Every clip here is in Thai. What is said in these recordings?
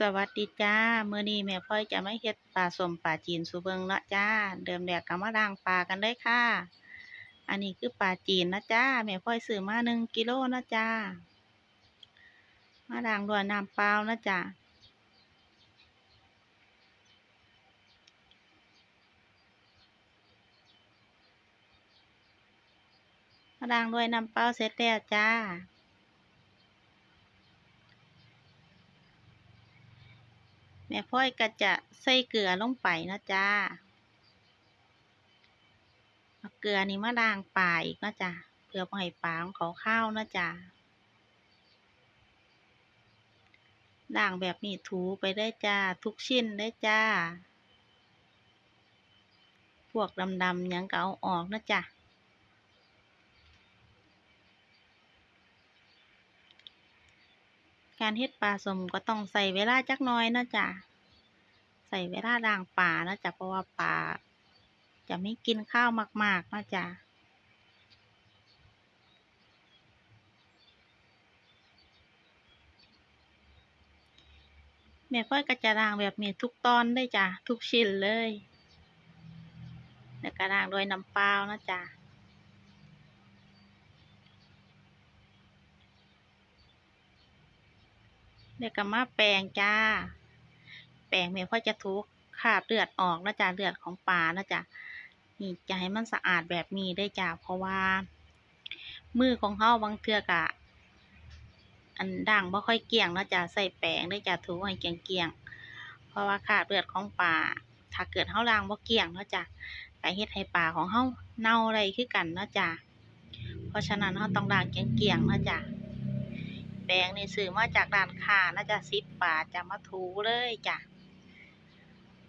สวัสดีจ้าเมื้อนี้แม่พลอยจะไมาเฮ็ดปลาสมปลาจีนสูเบิงเนาะจ้าเริ่มแรกก็มาล้างปลากันเลยค่ะ อันนี้คือปลาจีนนะจ้าแม่พลอยซื้อมาหนึ่งกิโลนะจ้า มาล้างด้วยน้ำเปล่านะจ้ามาล้างด้วยน้ำเปล่าเสร็จแล้วจ้า ม่พ่อยก็จะใส่เกลือลงไปนะจ้าเกลือนี่มาล้างปลาอีกนะจ้าเพื่อบ่ให้ปลาของเขาข้าวนะจ้าล้างแบบนี้ถูไปได้จ้า ทุกชิ้นได้จ้า พวกดำๆยังก็เอาออกนะจ้า การเฮ็ดปลาส้มก็ต้องใส่เวลาจักหน่อยเนาะจ้ะใส่เวลาล้างปลาเนาะจ้ะเพราะว่าปลาจะไม่กินข้าวมากๆเนาะจ้ะแม่พ่อยก็จะล้างแบบนี้ทุกตอนเลยจ้ะทุกชิ้นเลยแล้วก็ล้างด้วยน้ำเปล่านะจ้ะ เดี๋ยวก็มาแปรงจ้า แปรงแม่พ่อจะทุกคาบเลือดออกนะจ้ะเลือดของปลานะจ้ะนี่จะให้มันสะอาดแบบนี้ได้จ้ะเพราะว่า มือของเฮาบางเทือกะอันด่างบ่ค่อยเกี่ยงนะจ้ะใส่แปรงได้จ้ะถูให้เกลี่ยงเพราะว่าคาบเลือดของปลาถ้าเกิดเฮาล้างบ่เกี่ยงนะจ้ะก็เฮ็ดให้ปลาของเฮาเน่าได้คือกันนะจ้ะเพราะฉะนั้นเฮาต้องล้างเกี่ยงๆเนะจ้ะ แปรงนี่ซื้อมาจากร้านค้าน่าจะสิบบาทจะมาถูเลยจ้ะ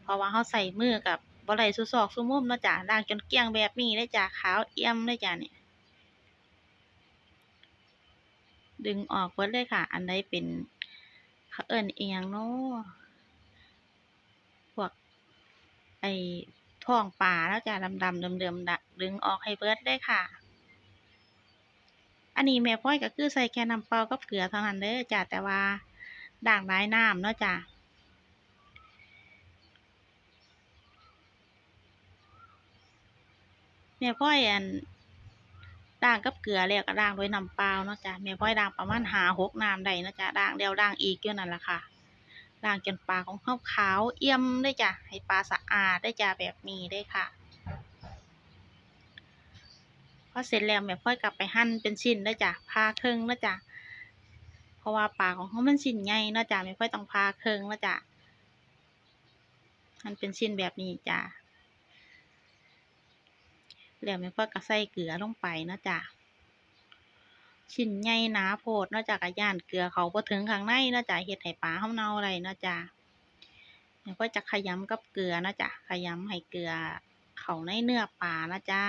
เพราะว่าเขาใส่มือกับบ่ไหลสุซอกสุมุมนะจ้ะล้างจนเกลี้ยงแบบนี้เลยจ้ะขาวเอี่ยมเลยจ้ะเนี่ยดึงออกเบิดเลยค่ะ อันใดเป็นเขาเอิ้นอียงเนาะพวกไอ้ท้องปลาแล้วจ้ะดำๆเดิมๆน่ะดึงออกให้เบิดเลยค่ะ อันนี้แม่พ่อยก็คือใส่แค่น้ำเปล่ากับเกลือเท่านั้นเด้อจ้ะแต่ว่าด่างหลายน้ำเนาะจ้ะแม่พ่อยอันด่างกับเกลือแล้วก็ด่างด้วยน้ำเปล่าเนาะจ้ะแม่พ่อยด่างประมาณหาหกน้ำได้เนาะจ้ะด่างแล้วด่างอีกอยู่นั่นละค่ะด่างจนปลาของเขาขาวเอี่ยมได้จ้ะให้ปลาสะอาดได้จ้ะแบบนี้ได้ค่ะ อเสร็จแล้วแม่พ่อยกลับไปหั่นเป็นชิ้นเด้อจ้ะผ่าครึ่องนะจ้ะเพราะว่าปลาของเขามันชิ้นใหญ่นะจ้ะแม่พ่อยต้องผ่าครึ่องนะจ้ะหั่นเป็นชิ้นแบบนี้จ้ะแล้วแม่พ่อยก็ใส่เกลือลงไปนะจ้ะชิ้นใหญ่หนาโพดนะจ้ะก็ย่านเกลือเขาบ่ถึงข้างในนะจ้ะเฮ็ดให้ปลาเฮาเน่าได้เนะจ้ะแม่พ่อยจะขยำกับเกลือนะจ้ะขยำให้เกลือเขาในเนื้อปลานะจ้า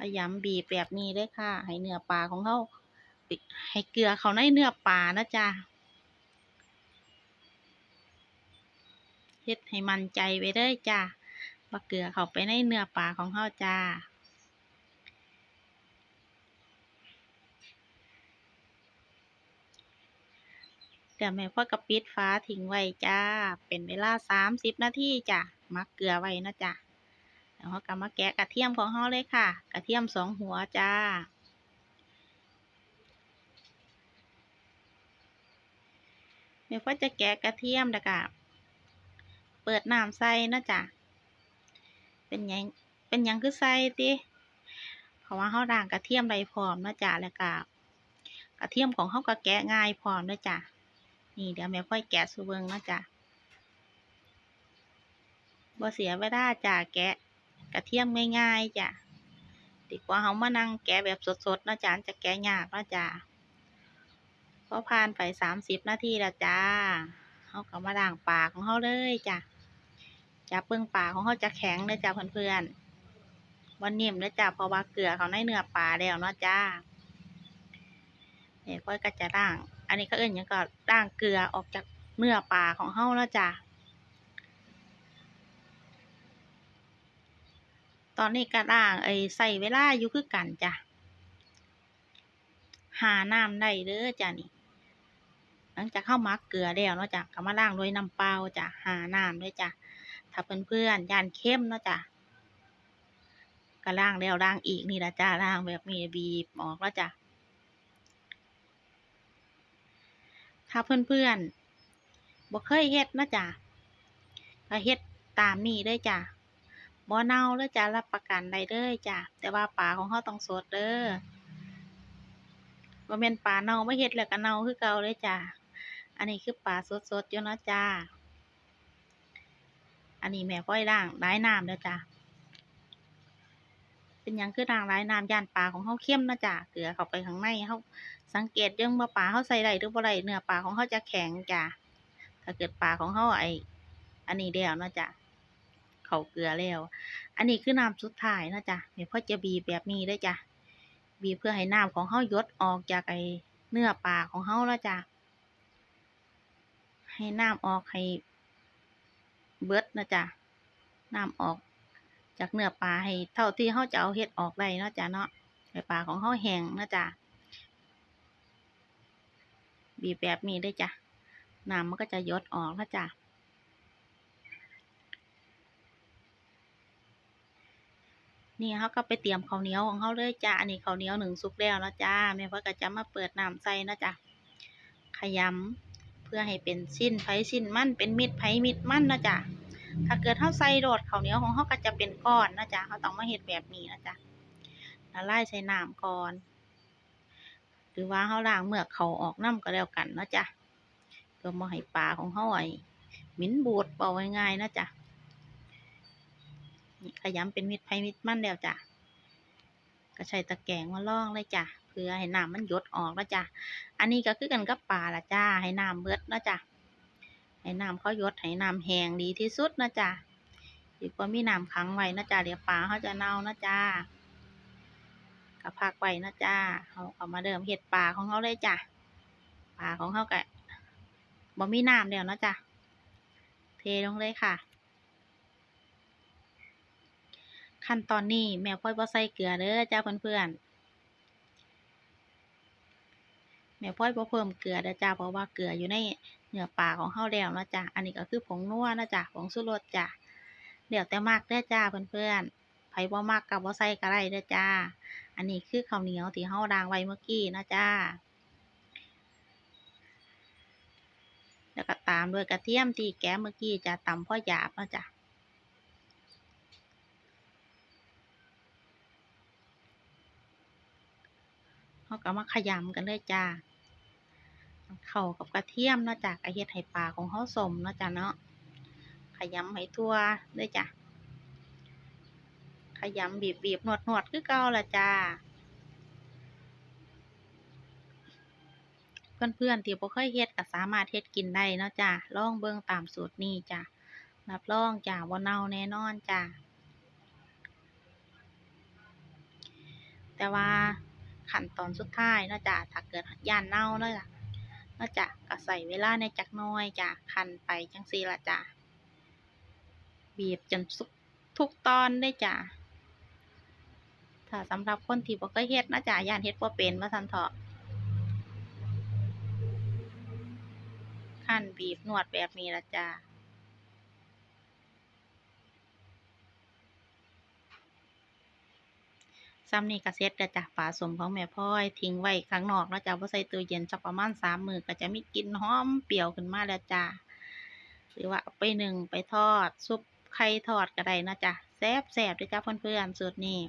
ขยำบีบแบบนี้เลยค่ะ ให้เนื้อปลาของเขาให้เกลือเขาในเนื้อปลานะจ๊ะเฮ็ดให้มันใจไว้เลยจ้าว่าเกลือเขาไปในเนื้อปลาของเขาจ้าเดี๋ยวแม่พ่อก็ปิดฟ้าทิ้งไว้จ้า เป็นเวลาสามสิบนาทีจ้ะมักเกลือไว้นะจ้ะแล้วเราก็มาแกะกระเทียมของเราเลยค่ะ ทียมสองหัวจ้า เดี๋ยวก็จะแกะกระเทียมแล้วก็เปิดน้ำใส่นะจ๊ะเป็นยังเป็นยังคือใส่ติเพราะว่าเราด่างกระเทียมใบพร้อมนะจ๊ะแล้วก็กระเทียมของเราก็แกะง่ายพร้อมนะจ๊ะนี่เดี๋ยวแม่ค่อยแกะสูเบิงนะจ๊ะบ่เสียเวลาจ้ะแกะกระเทียมง่ายๆจ้ะ ดีกว่าเขามานั่งแกะแบบสดๆนะจ๊ะจะแกะยากนะจ๊ะพอผ่านไปสามสิบนาทีแล้วจ้าเขาก็มาด่างปากของเขาเลยจ้ะจับเบื้องปากของเขาจะแข็งเลยจ้ะเพื่อนๆวันนิ่มเลยจ้ะเพราะว่าเกลือเขาในเนื้อปลาแล้วนะจ้าเนี่ยก็จะด่าง อันนี้ก็เอื่นยังก็ด่างเกลือออกจากเนื้อปลาของเขาเนะจ้ะ ตอนนี้ก็ด่างไอ้ใส่เวลาอยู่คือกันจ้ะ หาน้ำได้เด้อจ้ะนี่ หลังจากเข้ามักเกลือแล้วเนาะจ้ะก็มาล้างด้วยน้ำเปล่าจ้ะ หาน้ำด้วยจ้ะ ถ้าเพื่อนๆย่านเข้มเนาะจ้ะก็ล้างแล้วล้างอีกนี่ละจ้ะล้างแบบนี้บีบออกแล้วจ้ะ ถ้าเพื่อนๆบ่เคยเฮ็ดนะจ้ะก็เฮ็ดตามนี้เลยจ้ะ บ่เน่าเลยจ้ะรับประกันได้เลยจ้ะแต่ว่าปลาของเฮาต้องสดเด้อบ่แม่นปลาเน่าไมาเฮ็ดแล้วก็เน่าคือเก่าเลยจ้ะอันนี้คือปลาสดๆอยู่เนาะจ้าอันนี้แม่พ่อยล้างร้ายน้ำเด้อจ้าเป็นยังคือล้างร้ายน้ำย่านปลาของเขาเข้มนะจ้าเกลือเข้าไปข้างในเขาสังเกตเรื่องว่าปลาเขาใส่ได้หรือบ่ได้เนื้อปลาของเขาจะแข็งจ้าถ้าเกิดปลาของเขาไออันนี้แล้วนะจ้า เขาเกลือแล้ว อันนี้คือน้ำสุดท้ายเนาะจ้าแม่พ่อจะบีบแบบนี้ได้จ้าบีบเพื่อให้น้ำของเขายดออกจากไอเนื้อปลาของเขาแล้วจ้าให้น้ำออกให้เบิดนะจ๊ะ น้ำออกจากเนื้อปลาให้เท่าที่เขาจะเอาเห็ดออกได้นะจ๊ะเนาะให้ปลาของเขาแห้งนะจ๊ะ บีบแบบนี้ได้จ้ะน้ำมันก็จะยดออกนะจ๊ะ นี่เขาก็ไปเตรียมข้าวเหนียวของเขาเลยจ้ะอันนี้ข้าวเหนียวหนึ่งสุกแล้วนะจ้าแม่พ่อก็จะมาเปิดน้ำใส่นะจ๊ะขยำเพื่อให้เป็นสิ้นไผ่สิ้นมันเป็นมิดไผ่มิดมันนะจ๊ะถ้าเกิดเท่าใส่โดดข้าวเหนียวของเขาก็จะเป็นก้อนนะจ๊ะเขาต้องมาเฮ็ดแบบนี้นะจ๊ะละลายใส่น้ำก่อนหรือว่าเขาล้างเมือกเขาออกน้ำก็แล้วกันนะจ๊ะเพื่อมาให้ปลาของเขาไอ้หมิ้นบูดเบาง่ายๆนะจ๊ะ นี่ขยำเป็นมิดไผมิดมั่นแล้วจ้ะก็ใช้ตะแกรงมาล่องเลยจ้ะเพื่อให้น้ำมันหยดออกนะจ๊ะอันนี้ก็คือกันกับปลาละจ้าให้น้ำเบิดนะจ้ะให้น้ำเขาหยดให้น้ำแห้งดีที่สุดนะจ้ะดีกว่ามีน้ำขังไว้นะจ้ะเดี๋ยวปลาเขาจะเน่านะจ้าก็พักไว้นะจ้าเขาเอามาเดิมเห็ดปลาของเขาเลยจ้ะปลาของเขากะบ่มีน้ำเดียวนะจ้ะเทลงเลยค่ะ ขั้นตอนนี้แม่พ่อยบ่ใส่เกลือเด้อจ้าเพื่อนๆแม่พ่อยบ่เพิ่มเกลือเด้อจ้าเพราะว่าเกลืออยู่ในเนื้อปลาของเฮาแล้วนะจ้ะอันนี้ก็คือผงนัวนะจ้ะผงชูรสจ้ะเดี๋ยวแต่มากเด้อจ้าเพื่อนๆไผบ่มักก็บ่ใส่ก็ได้เด้อจ้า อันนี้คือข้าวเหนียวที่เฮาล้างไว้เมื่อกี้นะจ้าแล้วก็ตามด้วยกระเทียมที่แกะเมื่อกี้จะตำพ่อหยาบนะจ้ะ เขาก็มาขยำกันเลยจ้าเข้ากับกระเทียมเนาะจ้ะกระเฮ็ดให้ปลาของเขาสมเนาะจ้ะเนาะขยำให้ทั่วเลยจ้ะขยำบีบบีบนวดนวดคือเก่าละจ้าเพื่อนเพื่อนๆที่บ่เคยเฮ็ดก็สามารถเฮ็ดกินได้เนาะจ้ะลองเบิ่งตามสูตรนี้จ้ะรับรองจ้ะว่าเน่าแน่นอนจ้ะแต่ว่า ขั้นตอนสุดท้ายเนาะจ้ะถ้าเกิดย่านเน่าเนาะจ้ะเนาะจ้ะก็ใส่เวลาในจักน้อยจ้ะคันไปจังซี่ละจ้ะบีบจนสุกทุกตอนได้จ้ะถ้าสำหรับคนที่บ่เคยเฮ็ดนะจ้ะย่านเฮ็ดบ่เป็นว่าซั่นเถาะคั่นบีบนวดแบบนี้ละจ้ะ ซ้ำนี่ก็เสร็จแล้วจ้ะปลาสมของแม่พ่อยทิ้งไว้ข้างนอกแล้วจ้ะบ่ใส่ตู้เย็นสักประมาณสามมือก็จะมีกลิ่นหอมเปรี้ยวขึ้นมาแล้วจ้ะหรือว่าเอาไปหนึ่งไปทอด ซุปไข่ทอดก็ได้นะจ้ะแซ่บแซ่บด้อจ้ะเพื่อนๆสูตรนี้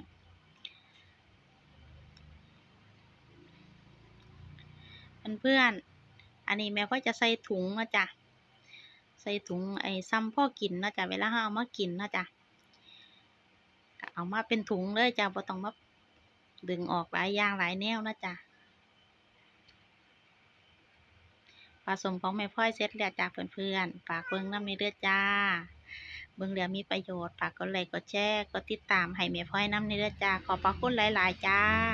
เพื่อนๆอันนี้แม่พ่อยจะใส่ถุงนะจ้ะใส่ถุงไอ้ซ้ำพ่อกินนะจ้ะเวลาเราเอามากินนะจ้ะเอามาเป็นถุงเลยจ้ะบ่ต้องมา ดึงออกหลายอย่างหลายแนวนะจ๊ะผสมของแม่พ่อยเสร็จแล้วจากเพื่อนๆฝากเบิ่งน้ำในเลือดจ้า เบิ่งแล้วมีประโยชน์ฝากกดไลค์กดแชร์กดติดตามให้แม่พ่อยน้ำในเลือดจ้าขอบพระคุณหลายๆจ้า